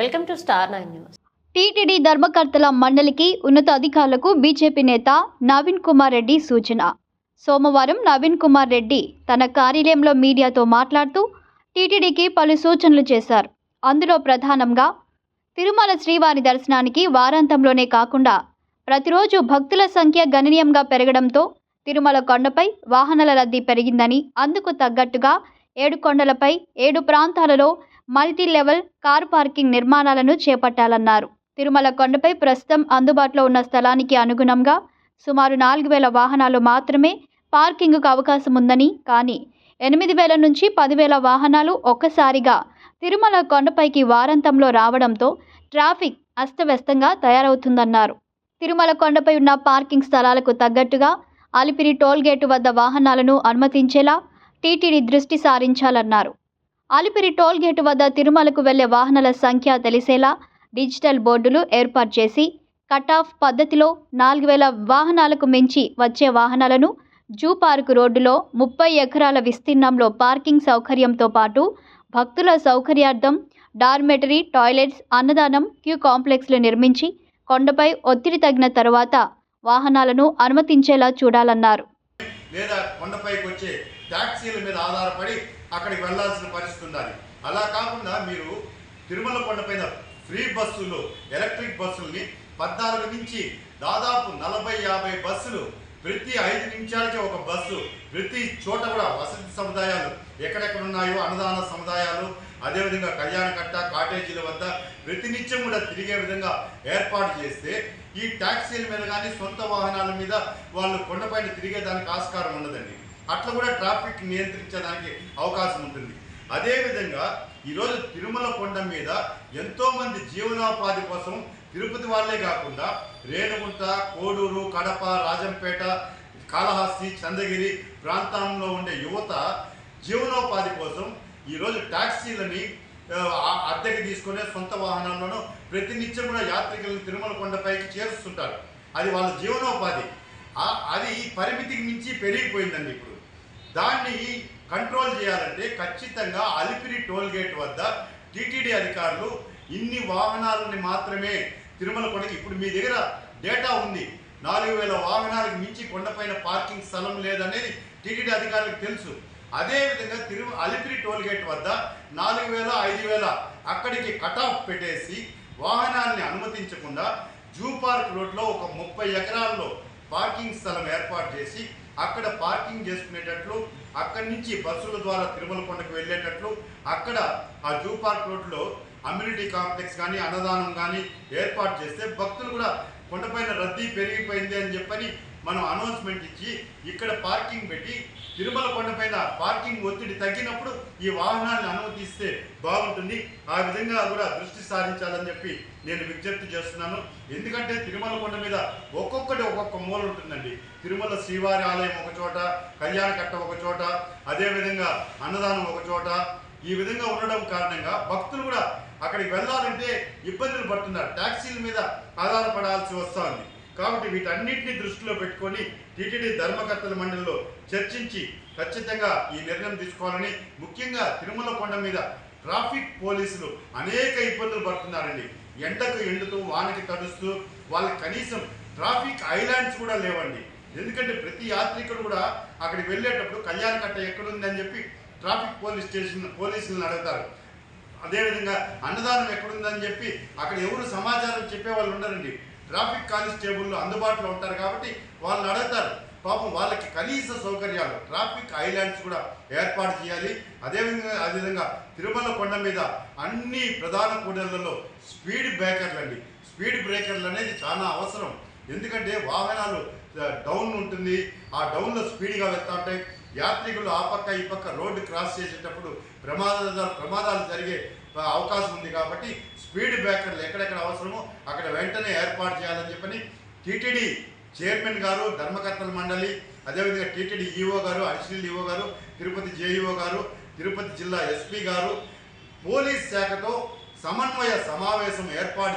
Welcome to star nine news. TTD ధర్మకర్తల మండలికి ఉన్నత అధికారులకు బీజేపీ నేత నవీన్ కుమార్ రెడ్డి సూచన. సోమవారం నవీన్ కుమార్ రెడ్డి తన కార్యాలయంలో మీడియాతో మాట్లాడుతూ టీటీడీకి పలు సూచనలు చేశారు. అందులో ప్రధానంగా తిరుమల శ్రీవారి దర్శనానికి వారాంతంలోనే కాకుండా ప్రతిరోజు భక్తుల సంఖ్య గణనీయంగా పెరగడంతో తిరుమల కొండపై వాహనాల రద్దీ పెరిగిందని అందుకు తగ్గట్టుగా ఏడు కొండలపై ఏడు ప్రాంతాలలో మల్టీ లెవెల్ కార్ పార్కింగ్ నిర్మాణాలను చేపట్టాలన్నారు. తిరుమల కొండపై ప్రస్తుతం అందుబాటులో ఉన్న స్థలానికి అనుగుణంగా సుమారు నాలుగు వేల వాహనాలు మాత్రమే పార్కింగ్కు అవకాశం ఉందని కానీ ఎనిమిది వేల నుంచి పదివేల వాహనాలు ఒక్కసారిగా తిరుమల కొండపైకి వారాంతంలో రావడంతో ట్రాఫిక్ అస్తవ్యస్తంగా తయారవుతుందన్నారు. తిరుమల కొండపై ఉన్న పార్కింగ్ స్థలాలకు తగ్గట్టుగా అలిపిరి టోల్గేటు వద్ద వాహనాలను అనుమతించేలా టీటీడీ దృష్టి సారించాలన్నారు. అలిపిరి టోల్గేటు వద్ద తిరుమలకు వెళ్ళే వాహనాల సంఖ్య తెలిసేలా డిజిటల్ బోర్డులు ఏర్పాటు చేసి కట్ ఆఫ్ పద్ధతిలో నాలుగు వేల వాహనాలకు మించి వచ్చే వాహనాలను జూ పార్క్ రోడ్డులో ముప్పై ఎకరాల విస్తీర్ణంలో పార్కింగ్ సౌకర్యంతో పాటు భక్తుల సౌకర్యార్థం డార్మెటరీ టాయిలెట్స్ అన్నదానం క్యూ కాంప్లెక్స్లు నిర్మించి కొండపై ఒత్తిడి తగిన తరువాత వాహనాలను అనుమతించేలా చూడాలన్నారు. లేదా కొండపైకి వచ్చే ట్యాక్సీల మీద ఆధారపడి అక్కడికి వెళ్ళాల్సిన పరిస్థితి ఉండాలి. అలా కాకుండా మీరు తిరుమల కొండపైన ఫ్రీ బస్సులు ఎలక్ట్రిక్ బస్సుల్ని పద్నాలుగు నుంచి దాదాపు నలభై యాభై బస్సులు ప్రతి ఐదు నిమిషాలకి ఒక బస్సు ప్రతి చోట కూడా వసతి సముదాయాలు ఎక్కడెక్కడ ఉన్నాయో అన్నదాన సముదాయాలు అదేవిధంగా కళ్యాణకట్ట కాటేజీల వద్ద ప్రతినిత్యం కూడా తిరిగే విధంగా ఏర్పాటు చేస్తే ఈ ట్యాక్సీల మీద కానీ సొంత వాహనాల మీద వాళ్ళు కొండపైన తిరిగే దానికి ఆస్కారం ఉండదండి అట్లా కూడా ట్రాఫిక్ నియంత్రించడానికి అవకాశం ఉంటుంది. అదేవిధంగా ఈరోజు తిరుమల కొండ మీద ఎంతోమంది జీవనోపాధి కోసం తిరుపతి వాళ్ళే కాకుండా రేణుగుంట కోడూరు కడప రాజంపేట కాళహస్తి చంద్రగిరి ప్రాంతంలో ఉండే యువత జీవనోపాధి కోసం ఈరోజు ట్యాక్సీలని అద్దెకి తీసుకునే సొంత వాహనాల్లోనూ ప్రతినిత్యం కూడా యాత్రికులను తిరుమల కొండపైకి చేరుస్తుంటారు. అది వాళ్ళ జీవనోపాధి. అది పరిమితికి మించి పెరిగిపోయిందండి ఇప్పుడు. దాన్ని కంట్రోల్ చేయాలంటే ఖచ్చితంగా అలిపిరి టోల్ గేట్ వద్ద టీటీడీ అధికారులు ఇన్ని వాహనాలని మాత్రమే తిరుమల కొండకి ఇప్పుడు మీ దగ్గర డేటా ఉంది. నాలుగు వేల వాహనాలకు మించి కొండపైన పార్కింగ్ స్థలం లేదనేది టీటీడీ అధికారులకు తెలుసు. అదేవిధంగా తిరు అలిపిరి టోల్ గేట్ వద్ద నాలుగు వేల ఐదు వేల అక్కడికి కట్ ఆఫ్ పెట్టేసి వాహనాల్ని అనుమతించకుండా జూ పార్క్ రోడ్లో ఒక ముప్పై ఎకరాల్లో పార్కింగ్ స్థలం ఏర్పాటు చేసి అక్కడ పార్కింగ్ చేసుకునేటట్లు అక్కడి నుంచి బస్సుల ద్వారా తిరుమల కొండకు వెళ్ళేటట్లు అక్కడ ఆ జూ పార్క్ రోడ్లో అమ్యూనిటీ కాంప్లెక్స్ కానీ అన్నదానం కానీ ఏర్పాటు చేస్తే భక్తులు కూడా కొండపైన రద్దీ పెరిగిపోయింది అని చెప్పని మనం అనౌన్స్మెంట్ ఇచ్చి ఇక్కడ పార్కింగ్ పెట్టి తిరుమల కొండపైన పార్కింగ్ ఒత్తిడి తగ్గినప్పుడు ఈ వాహనాలను అనుమతిస్తే బాగుంటుంది. ఆ విధంగా కూడా దృష్టి సారించాలని చెప్పి నేను విజ్ఞప్తి చేస్తున్నాను. ఎందుకంటే తిరుమల కొండ మీద ఒక్కొక్కటి ఒక్కొక్క మూల ఉంటుందండి. తిరుమల శ్రీవారి ఆలయం ఒక చోట కళ్యాణకట్ట ఒక చోట అదేవిధంగా అన్నదానం ఒక చోట. ఈ విధంగా ఉండడం కారణంగా భక్తులు కూడా అక్కడికి వెళ్ళాలంటే ఇబ్బందులు పడుతున్నారు. ట్యాక్సీల మీద ఆధారపడాల్సి వస్తుంది కాబట్టి వీటన్నింటినీ దృష్టిలో పెట్టుకొని టీటీడీ ధర్మకర్తల మండలిలో చర్చించి ఖచ్చితంగా ఈ నిర్ణయం తీసుకోవాలని ముఖ్యంగా తిరుమల కొండ మీద ట్రాఫిక్ పోలీసులు అనేక ఇబ్బందులు పడుతున్నారండి. ఎండకు ఎండుతూ వానకి తడుస్తూ వాళ్ళకి కనీసం ట్రాఫిక్ ఐలాండ్స్ కూడా లేవండి. ఎందుకంటే ప్రతి యాత్రికుడు కూడా అక్కడికి వెళ్ళేటప్పుడు కళ్యాణకట్ట ఎక్కడుంది అని చెప్పి ట్రాఫిక్ పోలీస్ స్టేషన్ పోలీసులను అడుగుతారు. అదేవిధంగా అన్నదానం ఎక్కడుందని చెప్పి అక్కడ ఎవరు సమాచారం చెప్పే వాళ్ళు ఉండరండి. ట్రాఫిక్ కానిస్టేబుల్ అందుబాటులో ఉంటారు కాబట్టి వాళ్ళని అడుగుతారు. పాపం వాళ్ళకి కనీస సౌకర్యాలు ట్రాఫిక్ ఐలాండ్స్ కూడా ఏర్పాటు చేయాలి. అదేవిధంగా అదేవిధంగా తిరుమల కొండ మీద అన్ని ప్రధాన కూడళ్ళలో స్పీడ్ బ్రేకర్లు అండి స్పీడ్ బ్రేకర్లు అనేది చాలా అవసరం. ఎందుకంటే వాహనాలు డౌన్ ఉంటుంది. ఆ డౌన్లో స్పీడ్గా వెళ్తా ఉంటాయి. యాత్రికులు ఆ పక్క ఈ పక్క రోడ్డు క్రాస్ చేసేటప్పుడు ప్రమాదాలు ప్రమాదాలు జరిగే అవకాశం ఉంది కాబట్టి స్పీడ్ బ్రేకర్లు ఎక్కడెక్కడ అవసరమో అక్కడ వెంటనే ఏర్పాటు చేయాలని చెప్పని టీటీడీ చైర్మన్ గారు ధర్మకర్తల మండలి అదేవిధంగా టీటీడీ ఈఓ గారు అడిషనల్ ఈఓ గారు తిరుపతి జేఈఓ గారు తిరుపతి జిల్లా ఎస్పీ గారు పోలీస్ శాఖతో సమన్వయ సమావేశం ఏర్పాటు